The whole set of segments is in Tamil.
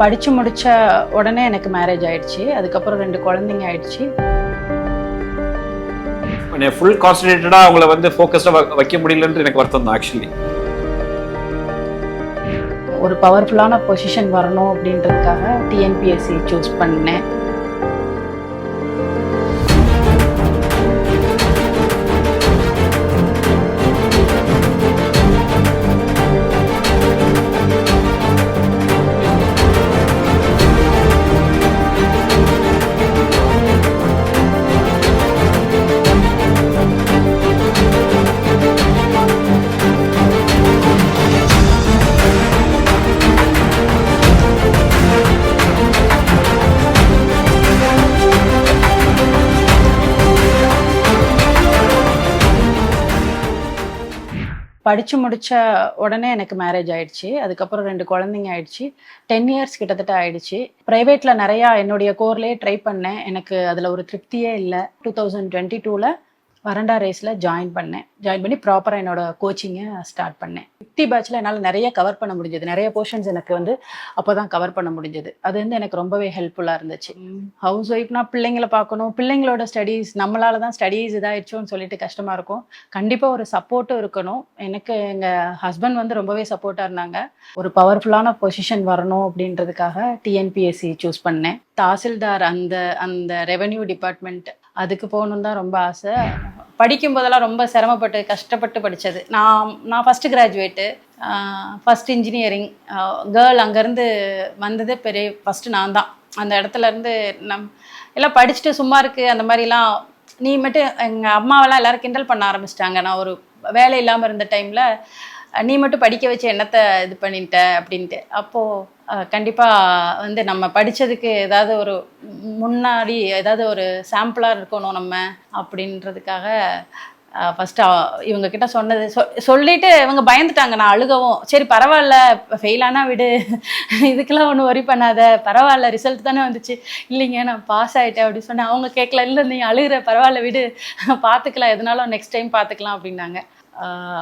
படித்து முடித்த உடனே எனக்கு மேரேஜ் ஆயிடுச்சு. அதுக்கப்புறம் ரெண்டு குழந்தைங்க ஆயிடுச்சு. ஃபுல் கான்சன்ட்ரேட்டடாக அவங்கள வந்து ஃபோக்கஸ்டாக வைக்க முடியலன்றது எனக்கு வருத்தம் தான் ஆக்சுவலி ஒரு பவர்ஃபுல்லான பொசிஷன் வரணும் அப்படின்றதுக்காக டிஎன்பிஎஸ்சி சூஸ் பண்ணேன். படித்து முடித்த உடனே எனக்கு மேரேஜ் ஆயிடுச்சு. அதுக்கப்புறம் ரெண்டு குழந்தைங்க ஆயிடுச்சு. டென் இயர்ஸ் கிட்டத்தட்ட ஆயிடுச்சு. ப்ரைவேட்டில் நிறையா என்னுடைய கோர்லேயே ட்ரை பண்ணேன். எனக்கு அதில் ஒரு திருப்தியே இல்லை. டூ தௌசண்ட் டுவெண்ட்டி டூவில் வரண்டா ரேஸில் ஜாயின் பண்ணேன். ஜாயின் பண்ணி ப்ராப்பராக என்னோட கோச்சிங்கை ஸ்டார்ட் பண்ணேன். ஃபிஃப்டி பேட்சில் என்னால் நிறைய கவர் பண்ண முடிஞ்சது. நிறைய போர்ஷன்ஸ் எனக்கு வந்து அப்போ தான் கவர் பண்ண முடிஞ்சது. அது வந்து எனக்கு ரொம்பவே ஹெல்ப்ஃபுல்லாக இருந்துச்சு. ஹவுஸ் ஒய்ஃப்னா பிள்ளைங்கள பார்க்கணும். பிள்ளைங்களோட ஸ்டடீஸ் நம்மளால தான் ஸ்டடீஸ் இதாகிடுச்சோன்னு சொல்லிட்டு கஷ்டமாக இருக்கும். கண்டிப்பாக ஒரு சப்போர்ட்டும் இருக்கணும். எனக்கு எங்கள் ஹஸ்பண்ட் வந்து ரொம்பவே சப்போர்ட்டாக இருந்தாங்க. ஒரு பவர்ஃபுல்லான பொசிஷன் வரணும் அப்படின்றதுக்காக டிஎன்பிஎஸ்சி சூஸ் பண்ணேன். தாசில்தார் அந்த அந்த ரெவென்யூ டிபார்ட்மெண்ட் அதுக்கு போகணுன்னு தான் ரொம்ப ஆசை. படிக்கும் போதெல்லாம் ரொம்ப சிரமப்பட்டு கஷ்டப்பட்டு படித்தது நான் நான் first graduate first engineering girl அங்கேருந்து வந்ததே பெரிய ஃபஸ்ட்டு நான் தான். அந்த இடத்துலருந்து நம் எல்லாம் படிச்சுட்டு சும்மா இருக்குது அந்த மாதிரிலாம் நீ மட்டும் எங்கள் அம்மாவெல்லாம் எல்லோரும் கிண்டல் பண்ண ஆரம்பிச்சிட்டாங்க. நான் ஒரு வேலை இல்லாமல் இருந்த டைமில் நீ மட்டும் படிக்க வச்சு என்னத்தை இது பண்ணிட்ட? அப்படின்ட்டு. அப்போது கண்டிப்பாக வந்து நம்ம படித்ததுக்கு ஏதாவது ஒரு முன்னாடி ஏதாவது ஒரு சாம்பிளாக இருக்கணும் நம்ம அப்படின்றதுக்காக ஃபஸ்ட்டு இவங்க கிட்ட சொன்னது சொ சொல்லிட்டு இவங்க பயந்துட்டாங்க. நான் அழுகவும் சரி பரவாயில்ல ஃபெயிலானா விடு. இதுக்கெல்லாம் ஒன்றும் ஒரி பண்ணாத. பரவாயில்ல ரிசல்ட் தானே வந்துச்சு. இல்லைங்க நான் பாஸ் ஆகிட்டேன் அப்படின்னு சொன்னேன். அவங்க கேட்கல இல்லை நீ அழுகிற பரவாயில்ல விடு. பார்த்துக்கலாம் எதுனாலும் நெக்ஸ்ட் டைம் பார்த்துக்கலாம் அப்படின்னாங்க.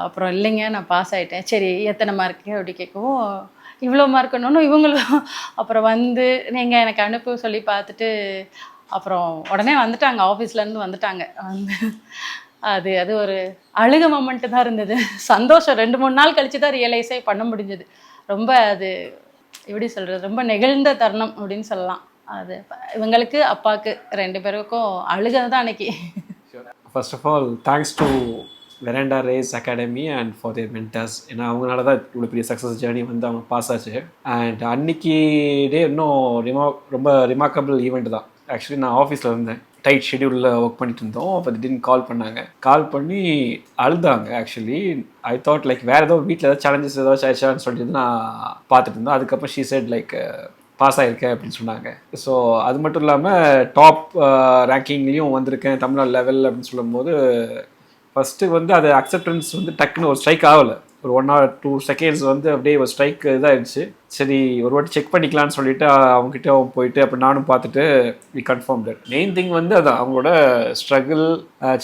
அப்புறம் இல்லைங்க நான் பாஸ் ஆகிட்டேன் சரி எத்தனை மார்க்கு அப்படி கேட்கவும் இவ்வளோ மார்க்குன்னு இவங்களும் அப்புறம் வந்து நீங்கள் எனக்கு அனுப்பு சொல்லி பார்த்துட்டு அப்புறம் உடனே வந்துட்டாங்க ஆஃபீஸ்லேருந்து வந்துட்டாங்க. வந்து அது அது ஒரு அழுக மொமெண்ட்டு தான் இருந்தது. சந்தோஷம். ரெண்டு மூணு நாள் கழிச்சு தான் ரியலைஸே பண்ண முடிஞ்சது. ரொம்ப அது எப்படி சொல்கிறது ரொம்ப நெகிழ்ந்த தருணம் அப்படின்னு சொல்லலாம். அது இவங்களுக்கு அப்பாவுக்கு ரெண்டு பேருக்கும் அழுகது தான் அன்னைக்கு. First of all thanks to Veranda Race Academy and for their mentors ஏன்னா அவங்களால தான் இவ்வளோ பெரிய சக்ஸஸ் ஜேர்னி வந்து அவங்க பாஸ் ஆச்சு. அண்ட் அன்னைக்கு டே இன்னும் ரிமா ரொம்ப ரிமார்க்கபிள் ஈவெண்ட் தான். ஆக்சுவலி நான் ஆஃபீஸில் இருந்தேன். டைட் ஷெடியூலில் ஒர்க் பண்ணிட்டு இருந்தோம். அப்போ திடீர்னு கால் பண்ணாங்க. கால் பண்ணி அழுதாங்க ஆக்சுவலி ஐ தாட் லைக் வேறு ஏதோ வீட்டில் ஏதாவது சேலஞ்சஸ் ஏதாவது ஆயிடுச்சான்னு சொல்லிட்டு நான் பார்த்துட்டு இருந்தோம் அதுக்கப்புறம் ஷீ செட் லைக் பாஸ் ஆகிருக்கேன் அப்படின்னு சொன்னாங்க. ஸோ அது மட்டும் இல்லாமல் uh, டாப் ரேங்கிங்லேயும் வந்திருக்கேன். தமிழ்நாடு லெவல் அப்படின்னு சொல்லும்போது ஃபஸ்ட்டு வந்து அது அக்செப்டன்ஸ் வந்து டக்குன்னு ஒரு ஸ்ட்ரைக் ஆகலை. ஒரு ஒன் ஆர் டூ செகண்ட்ஸ் வந்து அப்படியே ஒரு ஸ்ட்ரைக் இதாகிடுச்சு சரி ஒரு வாட்டி செக் பண்ணிக்கலாம்னு சொல்லிட்டு அவங்ககிட்ட அவன் போயிட்டு அப்புறம் நானும் பார்த்துட்டு we confirm that main thing வந்து அதான் அவங்களோட ஸ்ட்ரகிள்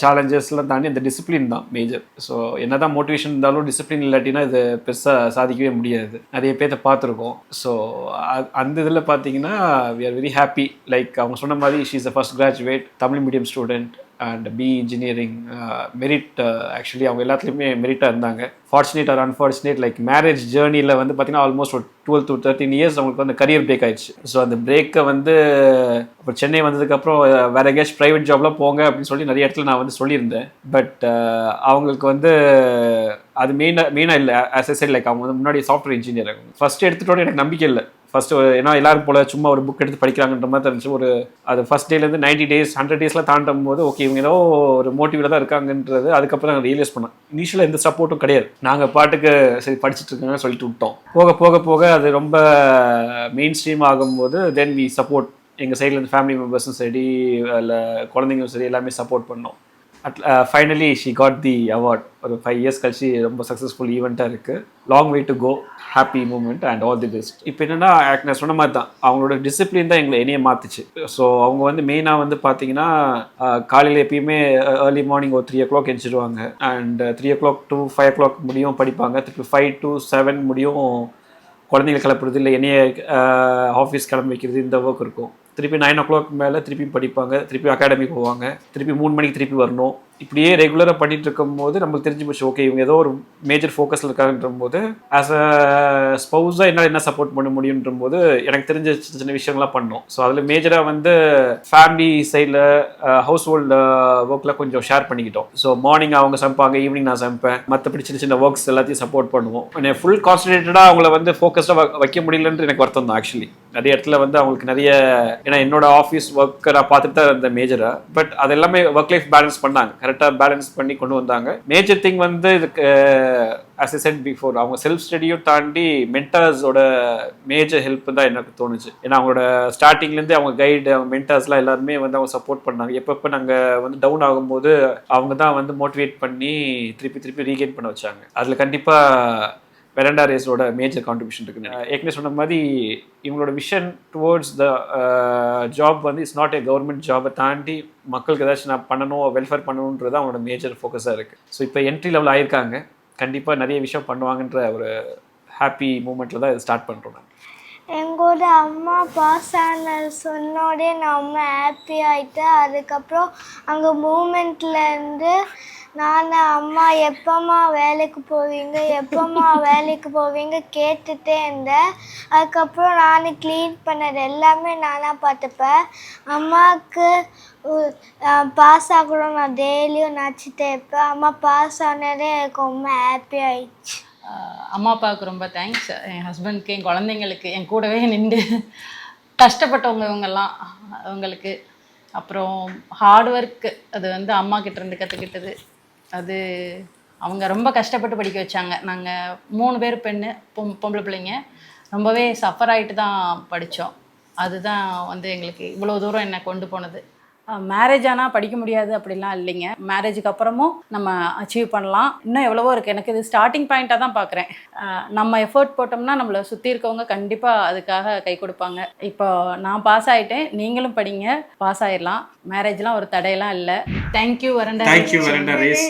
சேலஞ்சஸ்லாம் தாண்டி அந்த டிசிப்ளின் தான் மேஜர் ஸோ என்ன தான் மோட்டிவேஷன் இருந்தாலும் டிசிப்ளின் இல்லாட்டினா இது பெருசாக சாதிக்கவே முடியாது. நிறைய பேர்த்த பார்த்துருக்கோம். ஸோ அந்த இதில் பார்த்தீங்கன்னா we are very happy like அவங்க சொன்ன மாதிரி she is a first graduate Tamil medium student and B engineering merit actually அவங்க எல்லாத்துலேயுமே மெரிட்டாக இருந்தாங்க. Fortunate or unfortunate like marriage ஜேர்னியில் வந்து பார்த்தீங்கன்னா ஆல்மோஸ்ட் ஒரு டுவெல் டு தேர்ட்டின் இயர்ஸ் அவங்களுக்கு வந்து கரியர் பிரேக் ஆயிடுச்சு. ஸோ அந்த பிரேக்கை வந்து அப்புறம் சென்னை வந்ததுக்கப்புறம் வேறு எங்கேயாச்சும் ப்ரைவேட் ஜாப்லாம் போங்க அப்படின்னு சொல்லி நிறைய இடத்துல நான் வந்து சொல்லியிருந்தேன். பட் அவங்களுக்கு வந்து அது மெயினாக மெயினாக இல்லை. ஆஸ் எ லைக் அவங்க வந்து முன்னாடி சாஃப்ட்வேர் இன்ஜினியர் ஃபஸ்ட்டு எடுத்துட்டோட எனக்கு நம்பிக்கை இல்லை. ஃபஸ்ட்டு ஏன்னா எல்லாரும் போல சும்மா ஒரு புக் எடுத்து படிக்கிறாங்கன்ற மாதிரி இருந்துச்சு. ஒரு அது ஃபஸ்ட் டேலேருந்து நைன்டி டேஸ் ஹண்ட்ரட் டேஸ்லாம் தாண்டும் போது ஓகே இவங்க ஏதோ ஒரு மோட்டிவில் தான் இருக்காங்கன்றது அதுக்கப்புறம் நாங்கள் ரியலைஸ் பண்ணோம். இனிஷியலாக எந்த சப்போர்ட்டும் கிடையாது. நாங்கள் பாட்டுக்கு சரி படிச்சுட்டு இருக்காங்கன்னு சொல்லிட்டு விட்டோம். போக போக போக அது ரொம்ப மெயின் ஸ்ட்ரீம் ஆகும்போது தென் வி சப்போர்ட் எங்கள் சைட்லேருந்து ஃபேமிலி மெம்பர்ஸும் சரி இல்லை குழந்தைங்களும் சரி எல்லாமே சப்போர்ட் பண்ணோம். At finally she got the award ஒரு ஃபைவ் இயர்ஸ் கழிச்சு ரொம்ப சக்ஸஸ்ஃபுல் ஈவெண்ட்டாக இருக்குது long way to go happy moment and all the best இப்போ என்னென்னா நான் சொன்ன மாதிரி தான். அவங்களோட டிசிப்ளின் தான் எங்களை என்னைய மாற்றுச்சு ஸோ அவங்க வந்து மெயினாக வந்து பார்த்தீங்கன்னா காலையில் எப்பயுமே ஏர்லி மார்னிங் ஒரு three o'clock எழுச்சிடுவாங்க and three o'clock two five o'clock முடியும் படிப்பாங்க. திருப்பி ஃபைவ் டு செவன் முடியும். குழந்தைங்களை கிளப்புறது இல்லை என்னைய ஆஃபீஸ் கிளம்ப வைக்கிறது இந்த ஒர்க் இருக்கும். திருப்பி நைன் ஓ கிளாக் மேலே திருப்பி படிப்பாங்க. திருப்பி அகாடமி போவாங்க. திருப்பி மூணு மணிக்கு திருப்பி வரணும். இப்படியே ரெகுலராக பண்ணிட்டு இருக்கும்போது நம்மளுக்கு தெரிஞ்சு போச்சு ஓகே இவங்க ஏதோ ஒரு மேஜர் ஃபோக்கஸில் இருக்காங்கன்ற போது ஆஸ் அ ஸ்பௌஸாக என்னால் என்ன சப்போர்ட் பண்ண முடியுன்ற போது எனக்கு தெரிஞ்ச சின்ன சின்ன விஷயங்கள்லாம் பண்ணோம். ஸோ அதில் மேஜராக வந்து ஃபேமிலி சைடில் ஹவுஸ் ஹோல்டு ஒர்க்கில் கொஞ்சம் ஷேர் பண்ணிக்கிட்டோம். ஸோ மார்னிங் அவங்க சமைப்பாங்க ஈவினிங் நான் சமைப்பேன். மற்றபடி சின்ன சின்ன ஒர்க்ஸ் எல்லாத்தையும் சப்போர்ட் பண்ணுவோம். ஃபுல் கான்சன்ட்ரேட்டடாக அவங்கள வந்து ஃபோக்கஸ்டாக வைக்க முடியலன்ற எனக்கு வருத்தம் தான் ஆக்சுவலி நிறைய இடத்துல வந்து அவங்களுக்கு நிறைய ஏன்னா என்னோட ஆஃபீஸ் ஒர்க்கை நான் பார்த்துட்டு தான் இருந்தேன் மேஜராக பட் அது எல்லாமே ஒர்க் லைஃப் பேலன்ஸ் பண்ணாங்க. கரெக்டாக பேலன்ஸ் பண்ணி கொண்டு வந்தாங்க. மேஜர் திங் வந்து இதுக்கு அஸ் எ செட் பிஃபோர் அவங்க செல்ஃப் ஸ்டடியும் தாண்டி மென்டர்ஸோட மேஜர் ஹெல்ப் தான் எனக்கு தோணுச்சு. ஏன்னா அவங்களோட ஸ்டார்டிங்லேருந்து அவங்க கைடு அவங்க மென்டர்ஸ்லாம் எல்லாருமே வந்து அவங்க சப்போர்ட் பண்ணாங்க. எப்பப்போ நாங்கள் வந்து டவுன் ஆகும்போது அவங்க தான் வந்து மோட்டிவேட் பண்ணி திருப்பி திருப்பி ரீகெயின் பண்ண வச்சாங்க. அதில் கண்டிப்பாக வெரண்டா ரேஸோட மேஜர் கான்ட்ரிபியூஷன் இருக்கு ஏற்கனவே சொன்ன மாதிரி இவங்களோட விஷன் டுவோர்ட்ஸ் த ஜாப் வந்து இட்ஸ் நாட் ஏ கவர்மெண்ட் ஜாபை தாண்டி மக்களுக்கு ஏதாச்சும் நான் பண்ணணும் வெல்ஃபேர் பண்ணணுன்றது அவங்களோட மேஜர் ஃபோக்கஸாக இருக்குது ஸோ இப்போ என்ட்ரி லெவல் ஆயிருக்காங்க. கண்டிப்பாக நிறைய விஷயம் பண்ணுவாங்கன்ற ஒரு ஹாப்பி மூமெண்ட்டில் தான் இது ஸ்டார்ட் பண்ணுறோம் நான் எங்களோட அம்மா பாஸ் ஆன சொன்னோடே நான் ரொம்ப ஹாப்பி ஆயிட்டேன் அதுக்கப்புறம் அங்கே மூமெண்ட்லேருந்து நான் அம்மா எப்போம்மா வேலைக்கு போவீங்க எப்போம்மா வேலைக்கு போவீங்க கேட்டுட்டே இருந்தேன். அதுக்கப்புறம் நான் க்ளீன் பண்ணது எல்லாமே நானாக பார்த்துப்பேன். அம்மாவுக்கு பாஸ் ஆகணும் நான் டெய்லியும் நினச்சிட்டே இருப்பேன். அம்மா பாஸ் ஆனதே எனக்கு ரொம்ப ஹாப்பி ஆயிடுச்சு. அம்மா அப்பாவுக்கு ரொம்ப தேங்க்ஸ் என் ஹஸ்பண்ட்க்கு என் குழந்தைங்களுக்கு என் கூடவே நின்று கஷ்டப்பட்டவங்க இவங்கெல்லாம் அவங்களுக்கு. அப்புறம் ஹார்ட் ஒர்க்கு அது வந்து அம்மா கிட்ட இருந்து கற்றுக்கிட்டது அது அவங்க ரொம்ப கஷ்டப்பட்டு படிக்க வச்சாங்க. நாங்கள் மூணு பேர் பெண்ணு பொம் பொம்பளை பிள்ளைங்க. ரொம்பவே சஃபர் ஆகிட்டு தான் படித்தோம் அதுதான் வந்து எங்களுக்கு இவ்வளோ தூரம் என்னை கொண்டு போனது. மேரேஜ் ஆனால் படிக்க முடியாது அப்படிலாம் இல்லைங்க. மேரேஜுக்கு அப்புறமும் நம்ம அச்சீவ் பண்ணலாம். இன்னும் எவ்வளவோ இருக்குது எனக்கு இது ஸ்டார்டிங் பாயிண்ட்டாக தான் பார்க்குறேன் நம்ம எஃபர்ட் போட்டோம்னா நம்மளை சுற்றி இருக்கவங்க கண்டிப்பாக அதுக்காக கை கொடுப்பாங்க. இப்போ நான் பாஸ் ஆகிட்டேன் நீங்களும் படிங்க. பாஸ் ஆயிடலாம் மேரேஜ்லாம் ஒரு தடையெல்லாம் இல்லை. தேங்க்யூ வரண்டா தேங்க்யூ வெரண்டா ரேஸ்